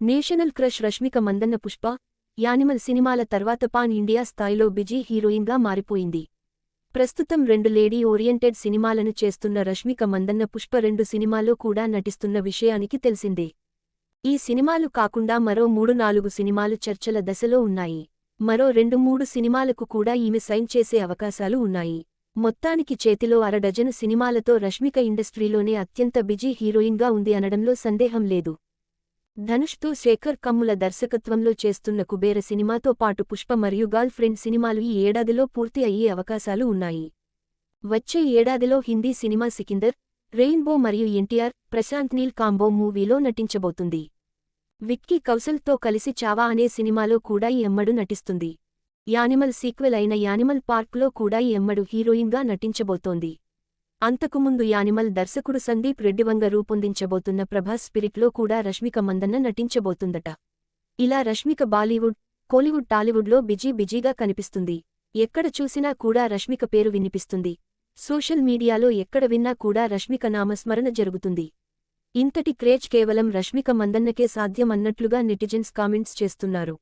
National crush Rashmika Mandanna Pushpa animal సినిమాల తర్వాత pan India స్థాయిలో బిజీ హీరోయిన్గా మారిపోయింది. ప్రస్తుతం రెండు లేడీ ఓరియంటెడ్ సినిమాలను చేస్తున్న రష్మిక మందన్న పుష్ప రెండు సినిమాల్లో కూడా నటిస్తున్న విషయానికి తెలిసిందే. ఈ సినిమాలు కాకుండా మరో మూడు నాలుగు సినిమాలు చర్చల దశలో ఉన్నాయి. మరో రెండు మూడు సినిమాలకు కూడా ఈమె సైన్ చేసే అవకాశాలు ఉన్నాయి. మొత్తానికి చేతిలో అరడజను సినిమాలతో రష్మిక ఇండస్ట్రీలోనే అత్యంత బిజీ హీరోయిన్గా ఉంది అనడంలో సందేహం లేదు. ధనుష్తో శేఖర్ కమ్ముల దర్శకత్వంలో చేస్తున్న కుబేర సినిమాతో పాటు పుష్ప మరియు గర్ల్ ఫ్రెండ్ సినిమాలు ఈ ఏడాదిలో పూర్తి అయ్యే అవకాశాలు ఉన్నాయి. వచ్చే ఏడాదిలో హిందీ సినిమా సికిందర్ రెయిన్బో మరియు ఎన్టీఆర్ ప్రశాంత్ నీల్ కాంబో మూవీలో నటించబోతుంది. విక్కీ కౌశల్తో కలిసి చావా అనే సినిమాలో కూడా ఈ అమ్మడు నటిస్తుంది. యానిమల్ సీక్వెల్ అయిన యానిమల్ పార్క్లో కూడా ఈ అమ్మడు హీరోయిన్గా నటించబోతోంది. అంతకుముందు యానిమల్ దర్శకుడు సందీప్ రెడ్డివంగ రూపొందించబోతున్న ప్రభాస్ స్పిరిట్లో కూడా రష్మిక మందన్న నటించబోతుందట. ఇలా రష్మిక బాలీవుడ్ కోలీవుడ్ టాలీవుడ్లో బిజీ బిజీగా కనిపిస్తుంది. ఎక్కడ చూసినా కూడా రష్మిక పేరు వినిపిస్తుంది. సోషల్ మీడియాలో ఎక్కడ విన్నా కూడా రష్మిక నామస్మరణ జరుగుతుంది. ఇంతటి క్రేజ్ కేవలం రష్మిక మందన్నకే సాధ్యమన్నట్లుగా నెటిజన్స్ కామెంట్స్ చేస్తున్నారు.